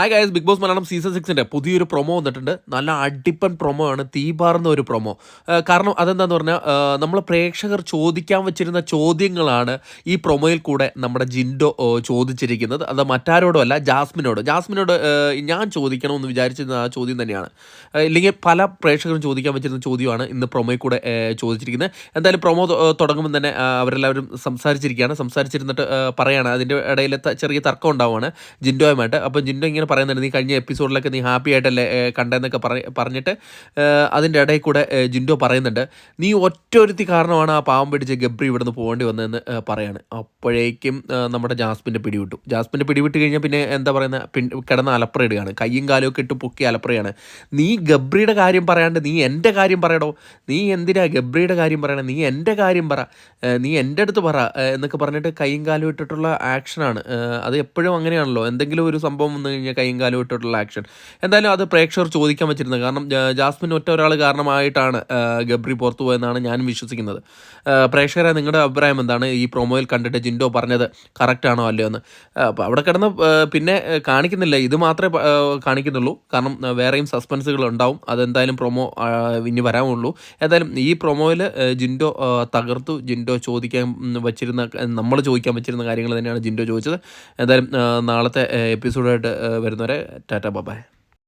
Hi guys Bigg Boss Malayalam season സിക്സിന്റെ പുതിയൊരു promo വന്നിട്ടുണ്ട്. നല്ല അടിപ്പൻ പ്രൊമോ ആണ്. തീപാറുന്ന ഒരു പ്രൊമോ കാരണം അതെന്താന്ന് പറഞ്ഞാൽ നമ്മൾ പ്രേക്ഷകർ ചോദിക്കാൻ വെച്ചിരുന്ന ചോദ്യങ്ങളാണ് ഈ പ്രൊമോയിൽ കൂടെ നമ്മുടെ ജിൻഡോ ചോദിച്ചിരിക്കുന്നത്. അത് മറ്റാരോടും അല്ല ജാസ്മിനോട്. ജാസ്മിനോട് ഞാൻ ചോദിക്കണമെന്ന് വിചാരിച്ചിരുന്ന ആ ചോദ്യം തന്നെയാണ്. ഇല്ലെങ്കിൽ പല പ്രേക്ഷകരും ചോദിക്കാൻ വെച്ചിരുന്ന ചോദ്യമാണ് ഇന്ന് പ്രൊമോയിൽ കൂടെ ചോദിച്ചിരിക്കുന്നത്. എന്തായാലും പ്രൊമോ തുടങ്ങുമ്പോൾ തന്നെ അവരെല്ലാവരും സംസാരിച്ചിരിക്കുകയാണ്. സംസാരിച്ചിരുന്നിട്ട് പറയാണ്. അതിന്റെ ഇടയിൽ ചെറിയ തർക്കം ഉണ്ടാവുകയാണ് ജിൻഡോയുമായിട്ട്. അപ്പോൾ ജിൻഡോ ഇങ്ങനെ പറയുന്നുണ്ട് നീ കഴിഞ്ഞ എപ്പിസോഡിലൊക്കെ നീ ഹാപ്പി ആയിട്ടല്ലേ കണ്ടെന്നൊക്കെ പറഞ്ഞിട്ട് അതിന്റെ ഇടയിൽ കൂടെ ജിൻഡോ പറയുന്നുണ്ട് നീ ഒറ്റൊരുത്തി കാരണമാണ് ആ പാവം പിടിച്ച് ഗബ്രി ഇവിടുന്ന് പോകേണ്ടി വന്നതെന്ന് പറയാണ്. അപ്പോഴേക്കും നമ്മുടെ ജാസ്മിന്റെ പിടിവിട്ടു. ജാസ്മിന്റെ പിടിവിട്ട് കഴിഞ്ഞാൽ പിന്നെ എന്താ പറയുന്ന കിടന്ന് അലപ്പറയിടുകയാണ് കയ്യും കാലും ഒക്കെ ഇട്ട് പൊക്കി അലപ്പറയാണ് നീ ഗബ്രിയുടെ കാര്യം പറയാണ്ട് നീ എന്റെ കാര്യം പറയടോ. നീ എന്തിനാ ഗബ്രിയുടെ കാര്യം പറയണേ? നീ എന്റെ കാര്യം പറ. നീ എന്റെ അടുത്ത് പറ. എന്നൊക്കെ പറഞ്ഞിട്ട് കയ്യും കാലും ഇട്ടിട്ടുള്ള ആക്ഷനാണ്. അത് എപ്പോഴും അങ്ങനെയാണല്ലോ. എന്തെങ്കിലും ഒരു സംഭവം വന്നു കഴിഞ്ഞാൽ കൈയും കാലും ഇട്ടിട്ടുള്ള ആക്ഷൻ എന്തായാലും അത് പ്രേക്ഷകർ ചോദിക്കാൻ പറ്റിയിരുന്നത് കാരണം ജാസ്മിൻ ഒറ്റ ഒരാൾ കാരണമായിട്ടാണ് ഗബ്രി പുറത്തു പോയെന്നാണ് ഞാനും വിശ്വസിക്കുന്നത്. പ്രേക്ഷകരെ നിങ്ങളുടെ അഭിപ്രായം എന്താണ്? ഈ പ്രൊമോയിൽ കണ്ടിട്ട് ജിൻഡോ പറഞ്ഞത് കറക്റ്റാണോ അല്ലയോ എന്ന്. അപ്പോൾ അവിടെ കിടന്ന് പിന്നെ കാണിക്കുന്നില്ല. ഇത് മാത്രമേ കാണിക്കുന്നുള്ളൂ. കാരണം വേറെയും സസ്പെൻസുകൾ ഉണ്ടാവും. അതെന്തായാലും പ്രൊമോ ഇനി വരാമുള്ളൂ എന്തായാലും ഈ പ്രൊമോയിൽ ജിൻഡോ തകർത്തു. ജിൻഡോ ചോദിക്കാൻ വച്ചിരുന്ന നമ്മൾ ചോദിക്കാൻ വെച്ചിരുന്ന കാര്യങ്ങൾ തന്നെയാണ് ജിൻഡോ ചോദിച്ചത്. എന്തായാലും നാളത്തെ എപ്പിസോഡായിട്ട് വരുന്നവരെ ടാറ്റ ബബായ്